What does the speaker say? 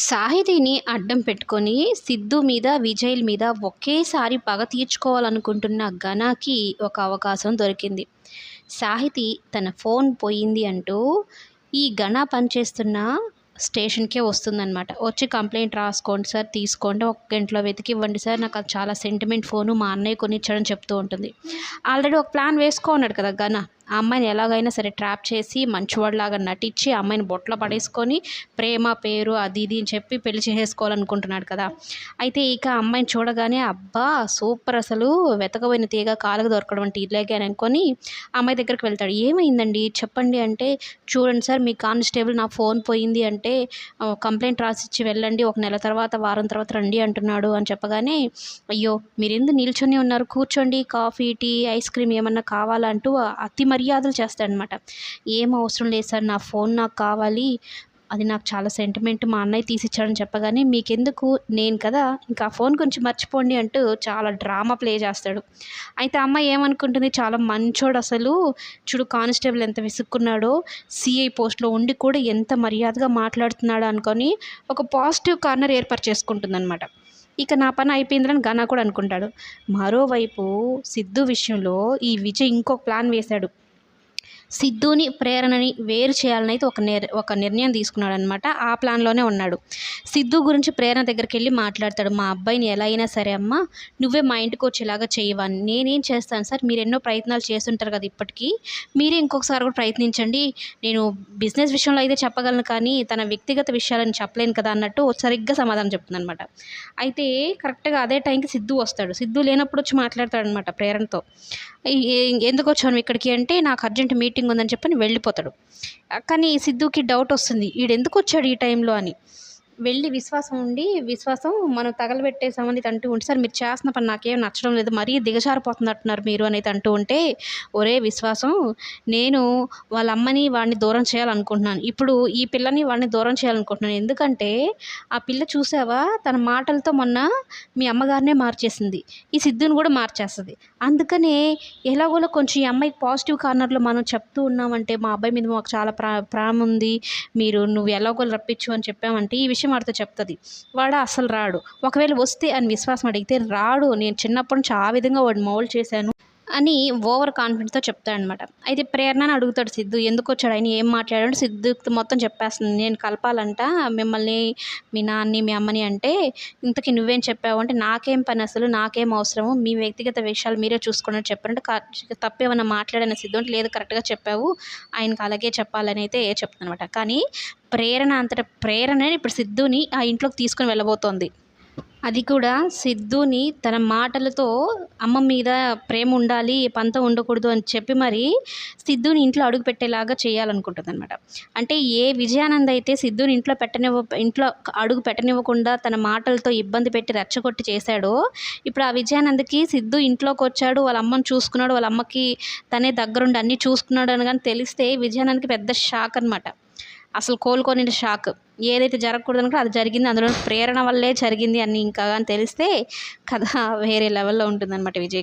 సాహితీని అడ్డం పెట్టుకొని సిద్ధు మీద విజయ్ మీద ఒకేసారి పగ తీర్చుకోవాలనుకుంటున్న ఘనాకి ఒక అవకాశం దొరికింది. సాహితి తన ఫోన్ పోయింది అంటూ ఈ ఘన పనిచేస్తున్న స్టేషన్కే వస్తుందన్నమాట. వచ్చి కంప్లైంట్ రాసుకోండి సార్ తీసుకోండి ఒక గంటలో వెతికి ఇవ్వండి సార్ నాకు అది చాలా సెంటిమెంట్ ఫోను మా అన్నయ్య కొనిచ్చాడని చెప్తూ ఉంటుంది. ఆల్రెడీ ఒక ప్లాన్ వేసుకో ఉన్నాడు కదా ఘన. ఆ అమ్మాయిని ఎలాగైనా సరే ట్రాప్ చేసి మంచివాడిలాగా నటించి ఆ అమ్మాయిని బొట్లో పడేసుకొని ప్రేమ పేరు అది ఇది అని చెప్పి పెళ్ళి చేసేసుకోవాలనుకుంటున్నాడు కదా. అయితే ఇక అమ్మాయిని చూడగానే అబ్బా సూపర్ అసలు. వెతకబోయిన తీగ కాలుకు దొరకడం అంటే ఇలాగే అని అనుకొని అమ్మాయి దగ్గరికి వెళ్తాడు. ఏమైందండి? చెప్పండి అంటే చూడండి సార్ మీ కానిస్టేబుల్ నా ఫోన్ పోయింది అంటే కంప్లైంట్ రాసిచ్చి వెళ్ళండి ఒక నెల తర్వాత వారం తర్వాత రండి అంటున్నాడు అని చెప్పగానే అయ్యో మీరు నిల్చొని ఉన్నారు? కూర్చోండి కాఫీ టీ ఐస్ క్రీమ్ ఏమన్నా కావాలంటూ అతి మర్యాదలు చేస్తాడనమాట. ఏం అవసరం లేదు సార్ నా ఫోన్ నాకు కావాలి. అది నాకు చాలా సెంటిమెంట్ మా అన్నయ్య తీసిచ్చాడని చెప్పగానే మీకెందుకు? నేను కదా ఇంకా ఆ ఫోన్ గురించి మర్చిపోండి అంటూ చాలా డ్రామా ప్లే చేస్తాడు. అయితే అమ్మాయి ఏమనుకుంటుంది? చాలా మంచోడు అసలు. చూడు కానిస్టేబుల్ ఎంత విసుక్కున్నాడో. సిఐ పోస్ట్లో ఉండి కూడా ఎంత మర్యాదగా మాట్లాడుతున్నాడు అనుకొని ఒక పాజిటివ్ కార్నర్ ఏర్పాటు చేసుకుంటుంది అనమాట ఇక నా పని అయిపోయిందని ఘన కూడా అనుకుంటాడు. మరోవైపు సిద్ధు విషయంలో ఈ విజయ్ ఇంకొక ప్లాన్ వేశాడు. సిద్ధుని ప్రేరణని వేరు చేయాలని అయితే ఒక నిర్ ఒక నిర్ణయం తీసుకున్నాడు అనమాట ఆ ప్లాన్లోనే ఉన్నాడు. సిద్ధు గురించి ప్రేరణ దగ్గరికి వెళ్ళి మాట్లాడతాడు. మా అబ్బాయిని ఎలా అయినా సరే అమ్మా నువ్వే మా ఇంటికి వచ్చేలాగా చేయవని. నేనేం చేస్తాను సార్? మీరు ఎన్నో ప్రయత్నాలు చేస్తుంటారు కదా ఇప్పటికీ. మీరే ఇంకొకసారి కూడా ప్రయత్నించండి. నేను బిజినెస్ విషయంలో అయితే చెప్పగలను కానీ తన వ్యక్తిగత విషయాలను చెప్పలేను కదా అన్నట్టు సరిగ్గా సమాధానం చెప్తుందనమాట అయితే కరెక్ట్గా అదే టైంకి సిద్ధు వస్తాడు. సిద్ధు లేనప్పుడు వచ్చి మాట్లాడతాడు అనమాట ప్రేరణతో ఎందుకు వచ్చాను ఇక్కడికి? అంటే నాకు అర్జెంట్ మీటింగ్ ఉందని చెప్పని వెళ్ళిపోతాడు. కానీ సిద్ధుకి డౌట్ వస్తుంది. వీడు ఎందుకు వచ్చాడు ఈ టైంలో అని. వెళ్ళి విశ్వాసం ఉండి విశ్వాసం మనం తగలబెట్టేసామని అంటూ ఉంటే సార్ మీరు చేస్తున్న పని నాకేం నచ్చడం లేదు మరీ దిగజారిపోతున్నట్టున్నారు మీరు అనేది అంటూ ఉంటే ఒరే విశ్వాసం నేను వాళ్ళ అమ్మని వాడిని దూరం చేయాలనుకుంటున్నాను. ఇప్పుడు ఈ పిల్లని వాడిని దూరం చేయాలనుకుంటున్నాను. ఎందుకంటే ఆ పిల్ల చూసావా తన మాటలతో మొన్న మీ అమ్మగారినే మార్చేసింది. ఈ సిద్ధుని కూడా మార్చేస్తుంది. అందుకనే ఎలాగోలో కొంచెం ఈ అమ్మాయికి పాజిటివ్ కార్నర్లో మనం చెప్తూ ఉన్నామంటే మా అబ్బాయి మీద మాకు చాలా ప్రా ప్రేమ ఉంది. మీరు నువ్వు ఎలాగోలు రప్పించు అని చెప్పామంటే ఈ విషయం వాడితో చెప్తుంది. వాడు అసలు రాడు. ఒకవేళ వస్తే అని విశ్వాసం అడిగితే రాడు. నేను చిన్నప్పటి నుంచి ఆ విధంగా వాడిని మౌల్డ్ చేశాను. అని ఓవర్ కాన్ఫిడెన్స్తో చెప్తాడనమాట అయితే ప్రేరణని అడుగుతాడు సిద్ధు ఎందుకు వచ్చాడు ఆయన? ఏం మాట్లాడాడు? సిద్ధు మొత్తం చెప్పేస్తుంది. నేను కలపాలంట మిమ్మల్ని మీ నాన్ని మీ అమ్మని అంటే ఇంతకీ నువ్వేం చెప్పావు? అంటే నాకేం పని అసలు నాకేం అవసరము? మీ వ్యక్తిగత విషయాలు మీరే చూసుకున్నట్టు చెప్పారంటే తప్పేమన్నా మాట్లాడిన సిద్ధు అంటే లేదు కరెక్ట్గా చెప్పావు. ఆయనకు అలాగే చెప్పాలని అయితే చెప్తానమాట కానీ ప్రేరణ అంతటా ప్రేరణ ఇప్పుడు సిద్ధుని ఆ ఇంట్లోకి తీసుకొని వెళ్ళబోతోంది. అది కూడా సిద్ధుని తన మాటలతో అమ్మ మీద ప్రేమ ఉండాలి పంత ఉండకూడదు అని చెప్పి మరి సిద్ధుని ఇంట్లో అడుగు పెట్టేలాగా చేయాలనుకుంటుంది అనమాట అంటే ఏ విజయానంద్ అయితే సిద్ధుని ఇంట్లో పెట్టనివ్వ ఇంట్లో అడుగు పెట్టనివ్వకుండా తన మాటలతో ఇబ్బంది పెట్టి రెచ్చగొట్టి చేశాడో ఇప్పుడు ఆ విజయానంద్కి సిద్ధు ఇంట్లోకి వచ్చాడు వాళ్ళ అమ్మని చూసుకున్నాడు వాళ్ళ అమ్మకి తనే దగ్గరుండి అన్నీ చూసుకున్నాడు అని కానీ తెలిస్తే విజయానంద్కి పెద్ద షాక్ అనమాట అసలు కోలుకొని షాక్. ఏదైతే జరగకూడదు అనుకో అది జరిగింది. అందులో ప్రేరణ వల్లే జరిగింది అని ఇంకా కానీ తెలిస్తే కథ వేరే లెవెల్లో ఉంటుందన్నమాట విజయ్.